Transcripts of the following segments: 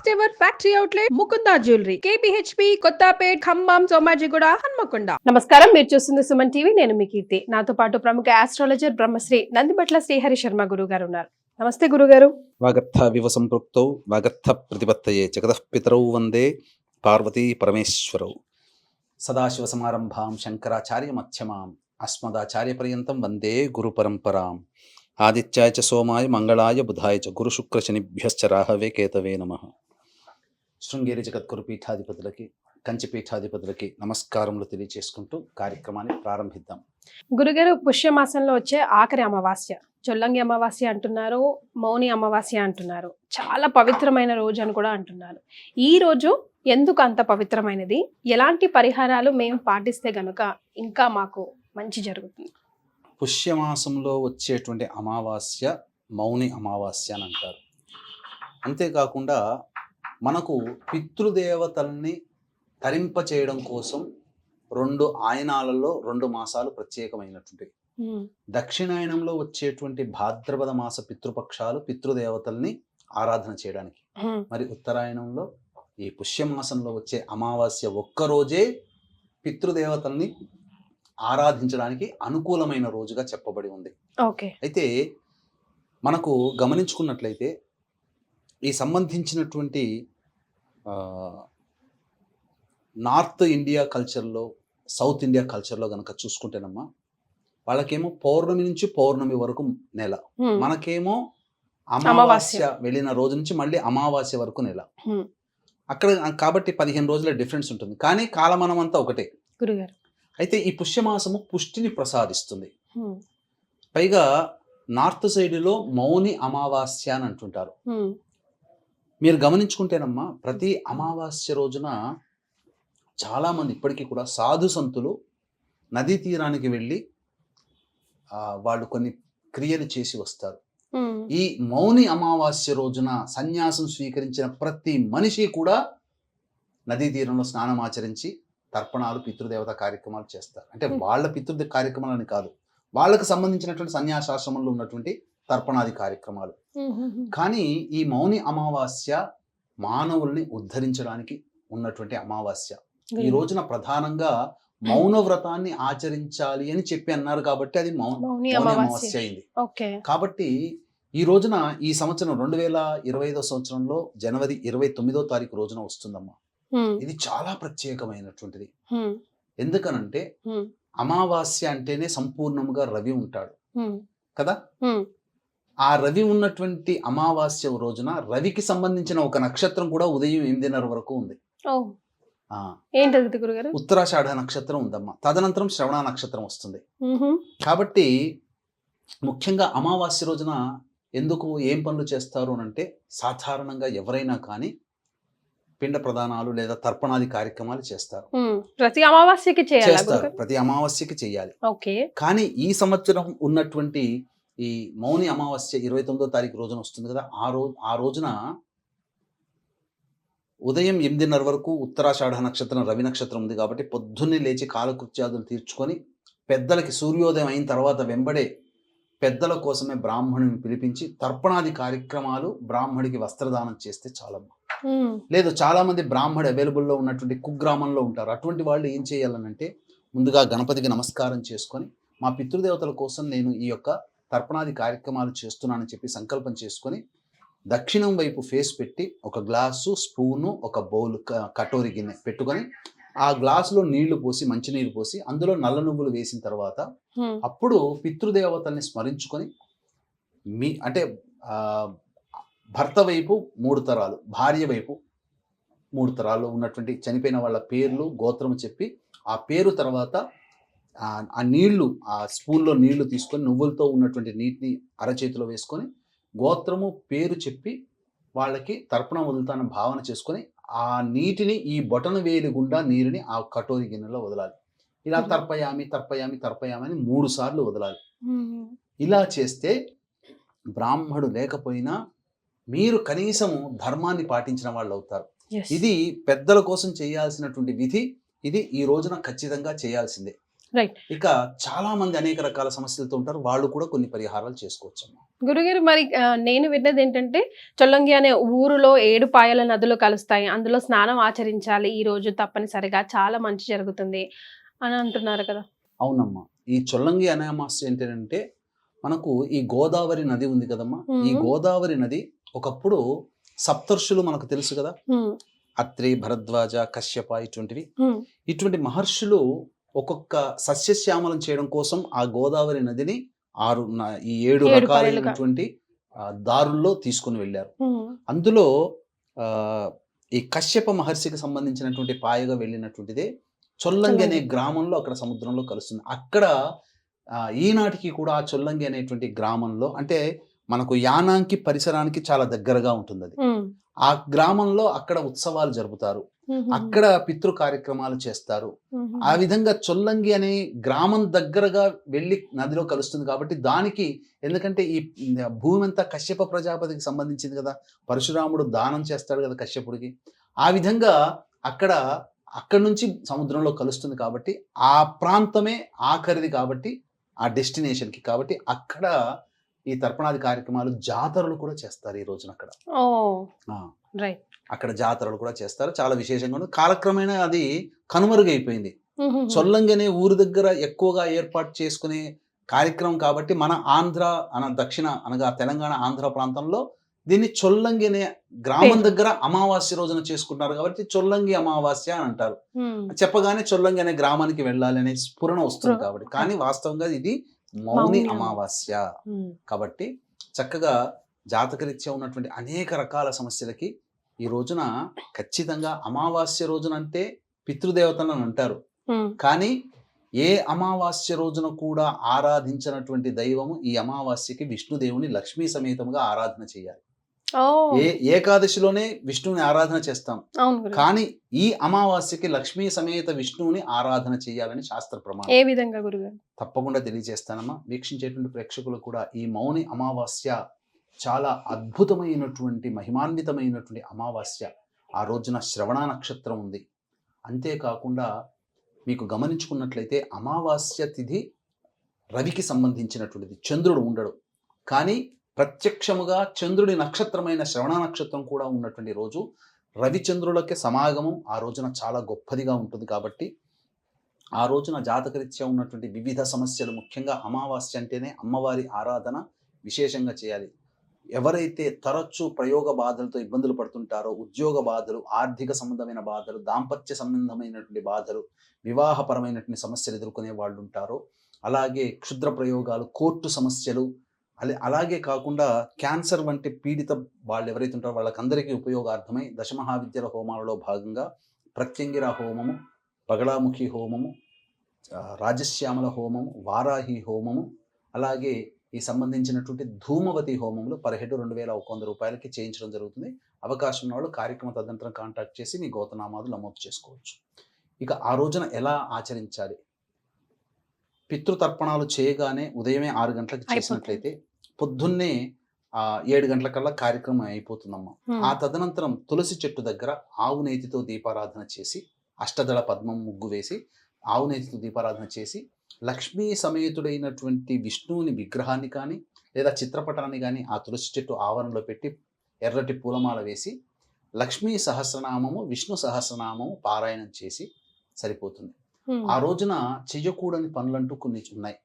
First ever factory outlet Mukunda jewellery KPHB Kothapet Khammam Somajiguda Hanamkonda నమస్కారం. మీరు చూస్తుంది Suman TV. నేను మీ కీర్తి. నాతో పాటు ప్రముఖ ఆస్ట్రాలజర్ బ్రహ్మశ్రీ నందిబట్ల శ్రీహరి శర్మ గురువు గారు ఉన్నారు. నమస్తే గురుగారు వాగర్థ వివ సంపృక్తౌ వాగర్థ ప్రతిపత్తయే జగతః పితరౌ వందే పార్వతీ పరమేశ్వరౌ. సదాశివసమారంభాం శంకరాచార్య మధ్యమాం అస్మదాచార్య పర్యంతం వందే గురు పరంపరాం. ఆదిత్యాయ చ సోమాయ మంగళాయ బుధాయ చ గురు శుక్ర శనిభ్యశ్చ రాహవే కేతవే నమ. శృంగేరి జగద్గురు పీఠాధిపతులకి కంచి పీఠాధిపతులకి నమస్కారములు తెలియచేసుకుంటూ కార్యక్రమాన్ని ప్రారంభిద్దాం. గురుగారు పుష్యమాసంలో వచ్చే ఆఖరి అమావాస్య. చొల్లంగి అమావాస్య అంటున్నారు మౌని అమావాస్య అంటున్నారు. చాలా పవిత్రమైన రోజు అని కూడా అంటున్నారు. ఈ రోజు ఎందుకు అంత పవిత్రమైనది? ఎలాంటి పరిహారాలు మేము పాటిస్తే గనుక ఇంకా మాకు మంచి జరుగుతుంది? పుష్యమాసంలో వచ్చేటువంటి అమావాస్య మౌని అమావాస్య అని అంటారు. అంతేకాకుండా మనకు పితృదేవతల్ని తరింప చేయడం కోసం రెండు ఆయనాలలో రెండు మాసాలు ప్రత్యేకమైనటువంటివి. ఉమ్, దక్షిణాయనంలో వచ్చేటువంటి భాద్రపద మాస పితృపక్షాలు పితృదేవతల్ని ఆరాధన చేయడానికి. మరి ఉత్తరాయణంలో ఈ పుష్యమాసంలో వచ్చే అమావాస్య ఒక్కరోజే పితృదేవతల్ని ఆరాధించడానికి అనుకూలమైన రోజుగా చెప్పబడి ఉంది. ఓకే. అయితే మనకు గమనించుకున్నట్లయితే ఈ సంబంధించినటువంటి నార్త్ ఇండియా కల్చర్లో సౌత్ ఇండియా కల్చర్లో కనుక చూసుకుంటేనమ్మా వాళ్ళకేమో పౌర్ణమి నుంచి పౌర్ణమి వరకు నెల. మనకేమో అమావాస్య. వెళ్ళిన రోజు నుంచి మళ్ళీ అమావాస్య వరకు నెల. అక్కడ కాబట్టి పదిహేను రోజుల డిఫరెన్స్ ఉంటుంది. కానీ కాలమానం అంతా ఒకటే అయితే ఈ పుష్యమాసము పుష్టిని ప్రసాదిస్తుంది. పైగా నార్త్ సైడ్లో మౌని అమావాస్య అని అంటుంటారు. మీరు గమనించుకుంటేనమ్మా ప్రతి అమావాస్య రోజున చాలామంది ఇప్పటికీ కూడా సాధు సంతులు నదీ తీరానికి వెళ్ళి వాళ్ళు కొన్ని క్రియలు చేసి వస్తారు. ఈ మౌని అమావాస్య రోజున సన్యాసం స్వీకరించిన ప్రతి మనిషి కూడా నదీ తీరంలో స్నానం ఆచరించి తర్పణాలు పితృదేవత కార్యక్రమాలు చేస్తారు. అంటే. వాళ్ళ పితృ కార్యక్రమాలని కాదు వాళ్ళకు సంబంధించినటువంటి సన్యాసాశ్రమంలో ఉన్నటువంటి తర్పణాది కార్యక్రమాలు. కానీ ఈ మౌని అమావాస్య మానవుల్ని ఉద్ధరించడానికి ఉన్నటువంటి అమావాస్య. ఈ రోజున ప్రధానంగా మౌన వ్రతాన్ని ఆచరించాలి అని చెప్పి అన్నారు కాబట్టి అది మౌన అమావాస్య. అయింది. కాబట్టి ఈ రోజున ఈ సంవత్సరం రెండు వేల ఇరవై ఐదో సంవత్సరంలో జనవరి ఇరవై తొమ్మిదో తారీఖు రోజున వస్తుందమ్మా. ఇది చాలా ప్రత్యేకమైనటువంటిది. ఎందుకనంటే అమావాస్య అంటేనే సంపూర్ణముగా రవి ఉంటాడు. కదా. ఆ రవి ఉన్నటువంటి అమావాస్య రోజున రవికి సంబంధించిన ఒక నక్షత్రం కూడా ఉదయం ఎనిమిదిన్నర వరకు ఉంది. ఏంటది ఉత్తరాషాఢ నక్షత్రం ఉందమ్మా. తదనంతరం శ్రవణ నక్షత్రం వస్తుంది. కాబట్టి ముఖ్యంగా అమావాస్య రోజున ఎందుకు ఏం పనులు చేస్తారు అని అంటే సాధారణంగా ఎవరైనా కానీ పిండ ప్రదానాలు లేదా తర్పణాది కార్యక్రమాలు చేస్తారు. ప్రతి అమావాస్యకి చేయాలా చేస్తారు. ప్రతి అమావాస్యకి చేయాలి. కానీ ఈ సంవత్సరం ఉన్నటువంటి ఈ మౌని అమావాస్య ఇరవై తొమ్మిదో తారీఖు రోజున వస్తుంది కదా ఆ రోజు ఆ రోజున ఉదయం ఎనిమిదిన్నర వరకు ఉత్తరాషాఢ నక్షత్రం రవి నక్షత్రం ఉంది కాబట్టి పొద్దున్నే లేచి కాలకృత్యాదులు తీర్చుకొని పెద్దలకి సూర్యోదయం అయిన తర్వాత వెంబడే పెద్దల కోసమే బ్రాహ్మణుని పిలిపించి తర్పణాది కార్యక్రమాలు బ్రాహ్మడికి వస్త్రదానం చేస్తే చాలమ్మా. లేదు చాలా మంది బ్రాహ్మడు అవైలబుల్లో ఉన్నటువంటి కుగ్రామంలో ఉంటారు. అటువంటి వాళ్ళు ఏం చేయాలనంటే ముందుగా గణపతికి నమస్కారం చేసుకొని మా పితృదేవతల కోసం నేను ఈ యొక్క తర్పణాది కార్యక్రమాలు చేస్తున్నానని చెప్పి సంకల్పం చేసుకొని దక్షిణం వైపు ఫేస్ పెట్టి ఒక గ్లాసు స్పూను ఒక బౌల్ కటోరి గిన్నె పెట్టుకొని ఆ గ్లాసులో నీళ్ళు పోసి మంచినీళ్ళు పోసి అందులో నల్ల నువ్వులు వేసిన తర్వాత అప్పుడు పితృదేవతల్ని స్మరించుకొని మీ అంటే భర్త వైపు మూడు తరాలు భార్య వైపు మూడు తరాలు ఉన్నటువంటి చనిపోయిన వాళ్ళ పేర్లు గోత్రము చెప్పి ఆ పేరు తర్వాత ఆ ఆ నీళ్ళు ఆ స్పూన్లో నీళ్ళు తీసుకొని నువ్వులతో ఉన్నటువంటి నీటిని అరచేతిలో వేసుకొని గోత్రము పేరు చెప్పి వాళ్ళకి తర్పణం వదులుతానని భావన చేసుకొని ఆ నీటిని ఈ బొటన వేలి గుండా నీరుని ఆ కటోరి గిన్నెలో వదలాలి. ఇలా. తర్పయామి తర్పయామి తర్పయామి అని మూడు సార్లు వదలాలి. ఇలా చేస్తే బ్రాహ్మడు లేకపోయినా మీరు కనీసము ధర్మాన్ని పాటించిన వాళ్ళు అవుతారు. ఇది పెద్దల కోసం చేయాల్సినటువంటి విధి ఇది ఈ రోజున ఖచ్చితంగా చేయాల్సిందే. Right. ఇక చాలా మంది అనేక రకాల సమస్యలతో ఉంటారు. వాళ్ళు కూడా కొన్ని పరిహారాలు చేసుకోవచ్చు అమ్మా గురుగారు మరి నేను విన్నది ఏంటంటే చొల్లంగి అనే ఊరులో ఏడు పాయల నదులు కలుస్తాయి. అందులో స్నానం ఆచరించాలి. ఈ రోజు తప్పనిసరిగా చాలా మంచి జరుగుతుంది అని అంటున్నారు కదా. అవునమ్మా. ఈ చొల్లంగి అనామాస్య ఏంటంటే మనకు ఈ గోదావరి నది ఉంది కదమ్మా. ఈ. గోదావరి నది ఒకప్పుడు సప్తర్షులు మనకు తెలుసు కదా. అత్రి భరద్వాజ కశ్యప ఇటువంటివి. ఇటువంటి మహర్షులు ఒక్కొక్క సస్యశ్యామలం చేయడం కోసం ఆ గోదావరి నదిని ఆరు ఈ ఏడు రకాలైనటువంటి దారుల్లో తీసుకుని వెళ్ళారు. అందులో ఆ, ఈ కశ్యప మహర్షికి సంబంధించినటువంటి పాయగా వెళ్ళినటువంటిదే చొల్లంగి అనే. గ్రామంలో అక్కడ సముద్రంలో కలుస్తుంది. అక్కడ ఈనాటికి కూడా ఆ చొల్లంగి అనేటువంటి గ్రామంలో అంటే మనకు యానాంకి పరిసరానికి చాలా దగ్గరగా ఉంటుంది అది ఆ గ్రామంలో అక్కడ ఉత్సవాలు జరుపుతారు. అక్కడ పితృ కార్యక్రమాలు చేస్తారు. ఆ విధంగా చొల్లంగి అనే గ్రామం దగ్గరగా వెళ్ళి నదిలో కలుస్తుంది కాబట్టి దానికి ఎందుకంటే ఈ భూమి అంతా కశ్యప ప్రజాపతికి సంబంధించింది కదా. పరశురాముడు దానం చేస్తాడు కదా కశ్యపుడికి. ఆ విధంగా అక్కడ అక్కడి నుంచి సముద్రంలో కలుస్తుంది కాబట్టి ఆ ప్రాంతమే ఆఖరిది కాబట్టి ఆ డెస్టినేషన్కి కాబట్టి అక్కడ ఈ తర్పణాది కార్యక్రమాలు జాతరలు కూడా చేస్తారు ఈ రోజున అక్కడ. అక్కడ జాతరలు కూడా చేస్తారు. చాలా విశేషంగా కాలక్రమేణా అది కనుమరుగైపోయింది. హ్మ్, హ్మ్, చొల్లంగి అనే ఊరు దగ్గర ఎక్కువగా ఏర్పాటు చేసుకునే కార్యక్రమం కాబట్టి మన ఆంధ్ర అన దక్షిణ అనగా తెలంగాణ ఆంధ్ర ప్రాంతంలో దీన్ని చొల్లంగి అనే గ్రామం. దగ్గర అమావాస్య రోజున చేసుకుంటారు కాబట్టి చొల్లంగి అమావాస్య అని అంటారు. చెప్పగానే చొల్లంగి అనే గ్రామానికి వెళ్ళాలి అనే స్ఫురణ వస్తుంది. కాబట్టి. కానీ వాస్తవంగా ఇది మౌని అమావాస్య. కాబట్టి చక్కగా జాతకరీత్యా ఉన్నటువంటి అనేక రకాల సమస్యలకి ఈ రోజున ఖచ్చితంగా అమావాస్య రోజున అంటే పితృదేవతలను అంటారు. కానీ ఏ అమావాస్య రోజున కూడా ఆరాధించినటువంటి దైవము ఈ అమావాస్యకి విష్ణుదేవుని లక్ష్మీ సమేతముగా ఆరాధన చేయాలి ఏ ఏకాదశిలోనే విష్ణువుని ఆరాధన చేస్తాం. కానీ ఈ అమావాస్యకి లక్ష్మీ సమేత విష్ణువుని ఆరాధన చేయాలని శాస్త్ర ప్రమాణం. ఏ విధంగా గురుగారు తప్పకుండా తెలియజేస్తానమ్మా. వీక్షించేటువంటి ప్రేక్షకులు కూడా ఈ మౌని అమావాస్య చాలా అద్భుతమైనటువంటి మహిమాన్వితమైనటువంటి అమావాస్య ఆ రోజున శ్రవణ నక్షత్రం ఉంది. అంతేకాకుండా మీకు గమనించుకున్నట్లయితే అమావాస్య తిథి రవికి సంబంధించినటువంటిది. చంద్రుడు ఉండడు. కానీ ప్రత్యక్షముగా చంద్రుడి నక్షత్రమైన శ్రవణ నక్షత్రం కూడా ఉన్నటువంటి రోజు రవిచంద్రులకి సమాగమం ఆ రోజున చాలా గొప్పదిగా ఉంటుంది కాబట్టి ఆ రోజున జాతకరీత్యా ఉన్నటువంటి వివిధ సమస్యలు ముఖ్యంగా అమావాస్య అంటేనే అమ్మవారి ఆరాధన విశేషంగా చేయాలి. ఎవరైతే తరచూ ప్రయోగ బాధలతో ఇబ్బందులు పడుతుంటారో ఉద్యోగ బాధలు ఆర్థిక సంబంధమైన బాధలు దాంపత్య సంబంధమైనటువంటి బాధలు వివాహపరమైనటువంటి సమస్యలు ఎదుర్కొనే వాళ్ళు ఉంటారో అలాగే క్షుద్ర ప్రయోగాలు కోర్టు సమస్యలు అలా అలాగే కాకుండా క్యాన్సర్ వంటి పీడిత వాళ్ళు ఎవరైతే ఉంటారో వాళ్ళకందరికీ ఉపయోగార్థమై దశమహావిద్యల హోమాలలో భాగంగా ప్రత్యంగిర హోమము పగళాముఖి హోమము రాజశ్యామల హోమము వారాహి హోమము అలాగే ఈ సంబంధించినటువంటి ధూమవతి హోమంలో పదిహేడు రెండు వేల ఒక వంద రూపాయలకి చేయించడం జరుగుతుంది. అవకాశం ఉన్న వాళ్ళు కార్యక్రమ తదనంతరం కాంటాక్ట్ చేసి మీ గోతనామాలు నమోదు చేసుకోవచ్చు. ఇక ఆ రోజున ఎలా ఆచరించాలి? పితృతర్పణాలు చేయగానే ఉదయమే ఆరు గంటలకు చేసినట్లయితే పొద్దున్నే ఆ ఏడు గంటలకల్లా కార్యక్రమం అయిపోతుందమ్మా. ఆ తదనంతరం తులసి చెట్టు దగ్గర ఆవు నేతితో దీపారాధన చేసి అష్టదళ పద్మం ముగ్గు వేసి ఆవు నేతితో దీపారాధన చేసి లక్ష్మీ సమేతుడైనటువంటి విష్ణువుని విగ్రహాన్ని కానీ లేదా చిత్రపటాన్ని కానీ ఆ తులసి చెట్టు ఆవరణలో పెట్టి ఎర్రటి పూలమాల వేసి లక్ష్మీ సహస్రనామము విష్ణు సహస్రనామము పారాయణం చేసి సరిపోతుంది. ఆ రోజున చెయ్యకూడని పనులంటూ కొన్ని ఉన్నాయి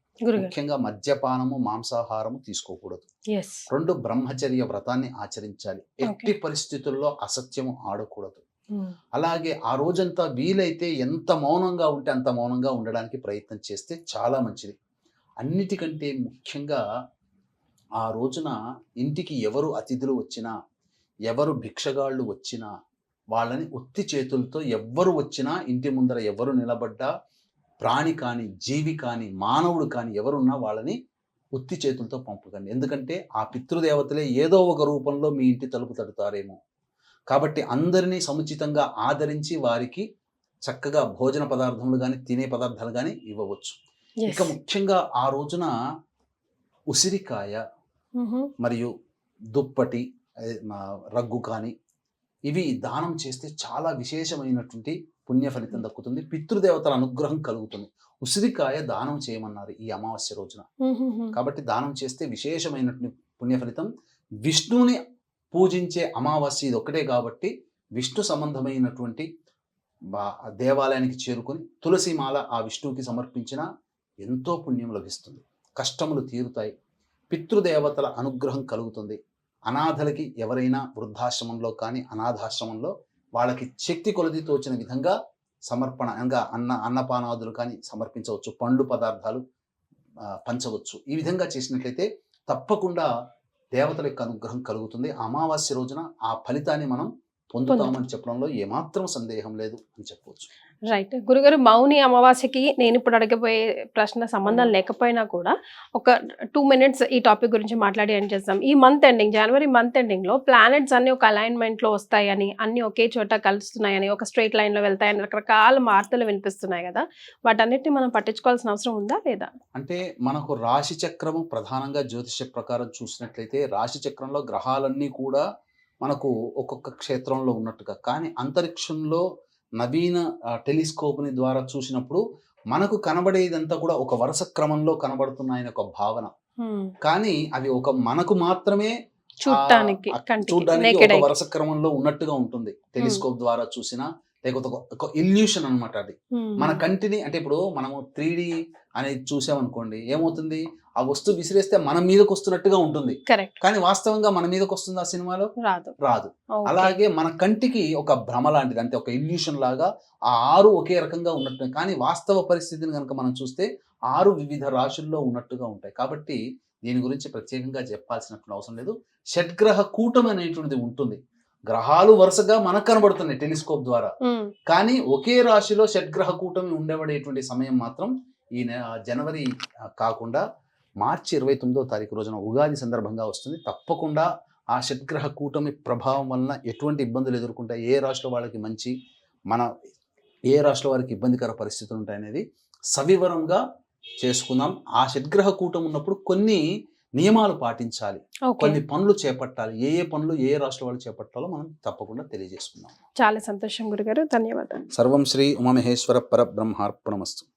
ముఖ్యంగా మద్యపానము మాంసాహారము తీసుకోకూడదు. రెండు బ్రహ్మచర్య వ్రతాన్ని ఆచరించాలి. ఎట్టి పరిస్థితుల్లో అసత్యము ఆడకూడదు. అలాగే ఆ రోజంతా వీలైతే ఎంత మౌనంగా ఉంటే అంత మౌనంగా ఉండడానికి ప్రయత్నం చేస్తే చాలా మంచిది. అన్నిటికంటే ముఖ్యంగా ఆ రోజున ఇంటికి ఎవరు అతిథులు వచ్చినా ఎవరు భిక్షగాళ్ళు వచ్చినా వాళ్ళని ఒత్తి చేతులతో ఎవ్వరు వచ్చినా ఇంటి ముందర ఎవరు నిలబడ్డా ప్రాణి కానీ జీవి కానీ మానవుడు కానీ ఎవరున్నా వాళ్ళని ఉత్తి చేతులతో పంపకండి. ఎందుకంటే ఆ పితృదేవతలే ఏదో ఒక రూపంలో మీ ఇంటి తలుపు తడుతారేమో. కాబట్టి అందరినీ సముచితంగా ఆదరించి వారికి చక్కగా భోజన పదార్థములు కానీ తినే పదార్థాలు కానీ ఇవ్వవచ్చు. ఇక ముఖ్యంగా ఆ రోజున ఉసిరికాయ మరియు దుప్పటి రగ్గు కానీ ఇవి దానం చేస్తే చాలా విశేషమైనటువంటి పుణ్య ఫలితం దక్కుతుంది. పితృదేవతల అనుగ్రహం కలుగుతుంది. ఉసిరికాయ దానం చేయమన్నారు ఈ అమావాస్య రోజున. కాబట్టి దానం చేస్తే విశేషమైనటువంటి పుణ్య ఫలితం. విష్ణువుని పూజించే అమావాస్య ఇది ఒక్కటే కాబట్టి విష్ణు సంబంధమైనటువంటి దేవాలయానికి చేరుకొని తులసి మాల ఆ విష్ణువుకి సమర్పించిన ఎంతో పుణ్యం లభిస్తుంది. కష్టములు తీరుతాయి. పితృదేవతల అనుగ్రహం కలుగుతుంది. అనాథలకి ఎవరైనా వృద్ధాశ్రమంలో కానీ అనాథాశ్రమంలో వాళ్ళకి శక్తి కొలది తోచిన విధంగా సమర్పణ అనగా అన్న అన్నపానాదులు కానీ సమర్పించవచ్చు పండ్లు పదార్థాలు పంచవచ్చు. ఈ విధంగా చేసినట్లయితే తప్పకుండా దేవతల యొక్క అనుగ్రహం కలుగుతుంది. అమావాస్య రోజున ఆ ఫలితాన్ని మనం పొందుతామని చెప్పడంలో ఏమాత్రం సందేహం లేదు అని చెప్పవచ్చు. రైట్ గురుగారు మౌని అమావాస్యకి నేను ఇప్పుడు అడగబోయే ప్రశ్న సంబంధం లేకపోయినా కూడా ఒక టూ మినిట్స్ ఈ టాపిక్ గురించి మాట్లాడి ఎండ్ చేస్తాం ఈ మంత్ ఎండింగ్ జనవరి మంత్ ఎండింగ్లో ప్లానెట్స్ అన్ని ఒక అలైన్మెంట్లో వస్తాయని అన్ని ఒకే చోట కలుస్తున్నాయని ఒక స్ట్రైట్ లైన్లో వెళ్తాయని రకరకాల వార్తలు వినిపిస్తున్నాయి కదా? వాటన్నిటిని మనం పట్టించుకోవాల్సిన అవసరం ఉందా లేదా? అంటే మనకు రాశి చక్రము ప్రధానంగా జ్యోతిష ప్రకారం చూసినట్లయితే రాశి చక్రంలో గ్రహాలన్నీ కూడా మనకు ఒక్కొక్క క్షేత్రంలో ఉన్నట్టుగా. కానీ అంతరిక్షంలో నవీన టెలిస్కోప్ని ద్వారా చూసినప్పుడు మనకు కనబడేదంతా కూడా ఒక వరుస క్రమంలో కనబడుతున్నాయని ఒక భావన. కానీ అవి ఒక మనకు మాత్రమే చూడటానికి చూడ్డానికి ఒక వరుస క్రమంలో ఉన్నట్టుగా ఉంటుంది. టెలిస్కోప్ ద్వారా చూసినా లేకపోతే ఒక- ఇల్యూషన్ అన్నమాట అది. మన కంటిని అంటే ఇప్పుడు మనము త్రీ అనేది చూసామనుకోండి ఏమవుతుంది? ఆ వస్తువు విసిరేస్తే మన మీదకి వస్తున్నట్టుగా ఉంటుంది. కానీ వాస్తవంగా మన మీదకి వస్తుంది ఆ సినిమాలో? రాదు. రాదు. అలాగే మన కంటికి ఒక భ్రమ లాంటిది అంటే ఒక ఇల్యూషన్ లాగా ఆ ఆరు ఒకే రకంగా ఉన్నట్టు కానీ వాస్తవ పరిస్థితిని కనుక మనం చూస్తే ఆరు వివిధ రాశుల్లో ఉన్నట్టుగా ఉంటాయి. కాబట్టి దీని గురించి ప్రత్యేకంగా చెప్పాల్సినటువంటి అవసరం లేదు. షడ్గ్రహ కూటమి అనేటువంటిది ఉంటుంది. గ్రహాలు వరుసగా మనకు కనబడుతున్నాయి టెలిస్కోప్ ద్వారా. కానీ ఒకే రాశిలో షడ్గ్రహ కూటమి ఉండబడేటువంటి సమయం మాత్రం ఈ జనవరి కాకుండా మార్చి ఇరవై తొమ్మిదో తారీఖు రోజున ఉగాది సందర్భంగా వస్తుంది. తప్పకుండా ఆ షడ్గ్రహ కూటమి ప్రభావం వలన ఎటువంటి ఇబ్బందులు ఎదుర్కొంటాయి ఏ రాష్ట్ర వాళ్ళకి మంచి మన ఏ రాష్ట్ర వారికి ఇబ్బందికర పరిస్థితులు ఉంటాయనేది సవివరంగా చేసుకుందాం. ఆ షడ్గ్రహ కూటమి ఉన్నప్పుడు కొన్ని నియమాలు పాటించాలి. కొన్ని పనులు చేపట్టాలి. ఏ ఏ పనులు ఏ ఏ రాష్ట్ర వాళ్ళు చేపట్టాలో మనం తప్పకుండా తెలియజేసుకుందాం. చాలా సంతోషం గురుగారు. ధన్యవాదాలు. సర్వం శ్రీ ఉమామహేశ్వర పరబ్రహ్మార్పణమస్తు